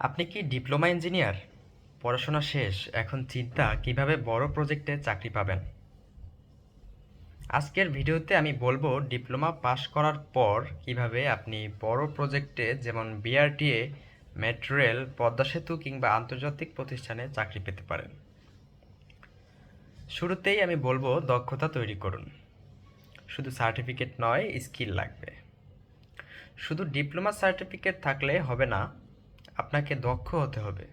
আপনি কি diploma engineer? পড়াশোনা শেষ, এখন চিন্তা কীভাবে বড় প্রজেক্টে চাকরি পাবেন? আজকের ভিডিওতে আমি বলব ডিপ্লোমা পাশ করার পর কীভাবে আপনি বড় প্রজেক্টে যেমন বিআরটিএ মেট্রো রেল পদ্মা সেতু কিংবা আন্তর্জাতিক প্রতিষ্ঠানে চাকরি পেতে পারেন। শুরুতেই আমি বলব দক্ষতা তৈরি করুন। শুধু সার্টিফিকেট নয়, স্কিল লাগবে। শুধু ডিপ্লোমা সার্টিফিকেট থাকলে হবে না আপনাকে দক্ষ হতে হবে।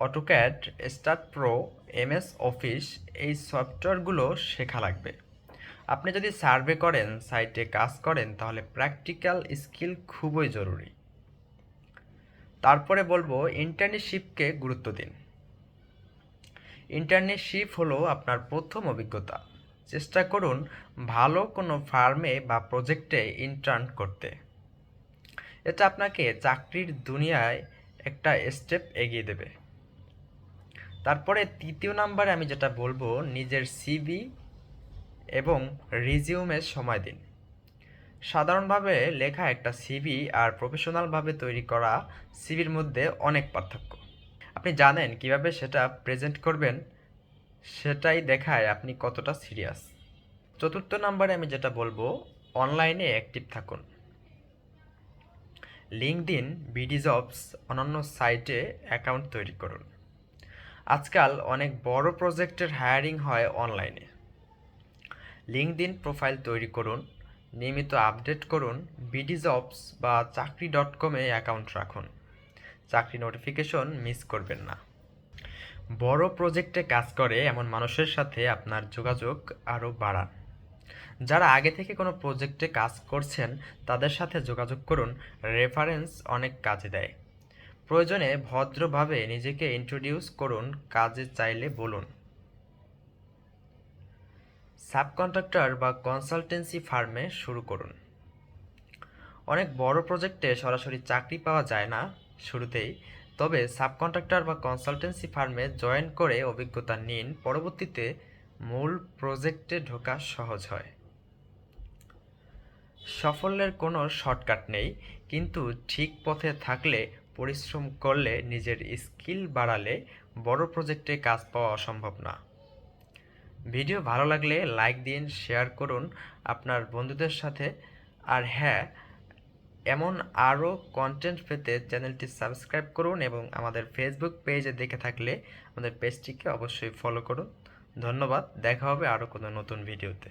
AutoCAD STAAD Pro MS office এই সফটওয়্যারগুলো শেখা লাগবে। আপনি যদি সার্ভে করেন, সাইটে কাজ করেন, তাহলে প্র্যাকটিক্যাল স্কিল খুবই জরুরি। তারপরে বলব ইন্টার্নশিপকে গুরুত্ব দিন। ইন্টার্নশিপ হলো আপনার প্রথম অভিজ্ঞতা। চেষ্টা করুন ভালো কোনো ফার্মে বা প্রজেক্টে ইন্টার্ন করতে। এটা আপনাকে চাকরির দুনিয়ায় একটা স্টেপ এগিয়ে দেবে। তারপরে তৃতীয় নাম্বারে আমি যেটা বলব, নিজের সিভি এবং রিজিউমে সময় দিন। সাধারণভাবে লেখা একটা সিভি আর প্রফেশনালভাবে তৈরি করা সিভির মধ্যে অনেক পার্থক্য। আপনি জানেন কীভাবে সেটা প্রেজেন্ট করবেন? সেটাই দেখায় আপনি কতটা সিরিয়াস চতুর্থ নাম্বারে আমি যেটা বলব অনলাইনে অ্যাক্টিভ থাকুন। লিঙ্কডিন বিডি জবস, অন্যান্য সাইটে অ্যাকাউন্ট তৈরি করুন। আজকাল অনেক বড় প্রজেক্টের হায়ারিং হয় অনলাইনে। লিঙ্কডিন প্রোফাইল তৈরি করুন, নিয়মিত আপডেট করুন, বিডি জবস বা চাকরি ডট কমে অ্যাকাউন্ট রাখুন। চাকরি নোটিফিকেশন মিস করবেন না। বড় প্রজেক্টে কাজ করে এমন মানুষের সাথে আপনার যোগাযোগ আরও বাড়ান। যারা আগে থেকে কোনো প্রজেক্টে কাজ করছেন, তাদের সাথে যোগাযোগ করুন। রেফারেন্স অনেক কাজে দেয়। প্রয়োজনে ভদ্রভাবে নিজেকে ইন্ট্রোডিউস করুন, কাজে চাইলে বলুন। সাবকন্ট্রাক্টর বা কনসালটেন্সি ফার্মে শুরু করুন। অনেক বড় প্রজেক্টে সরাসরি চাকরি পাওয়া যায় না শুরুতেই, তবে সাবকন্ট্রাক্টর বা কনসালটেন্সি ফার্মে জয়েন করে অভিজ্ঞতা নিন। পরবর্তীতে মূল প্রজেক্টে ঢোকা সহজ হয়। সাফল্যের কোনো শর্টকাট নেই, কিন্তু ঠিক পথে থাকলে, পরিশ্রম করলে নিজের স্কিল বাড়ালে বড় প্রজেক্টে কাজ পাওয়া অসম্ভব না। ভিডিও ভালো লাগলে লাইক দিন, শেয়ার করুন আপনার বন্ধুদের সাথে। আর হ্যাঁ এমন আরও কন্টেন্ট পেতে চ্যানেলটি সাবস্ক্রাইব করুন এবং আমাদের ফেসবুক পেজে দেখে থাকলে আমাদের পেজটিকে অবশ্যই ফলো করুন। ধন্যবাদ, দেখা হবে আরও কোনো নতুন ভিডিওতে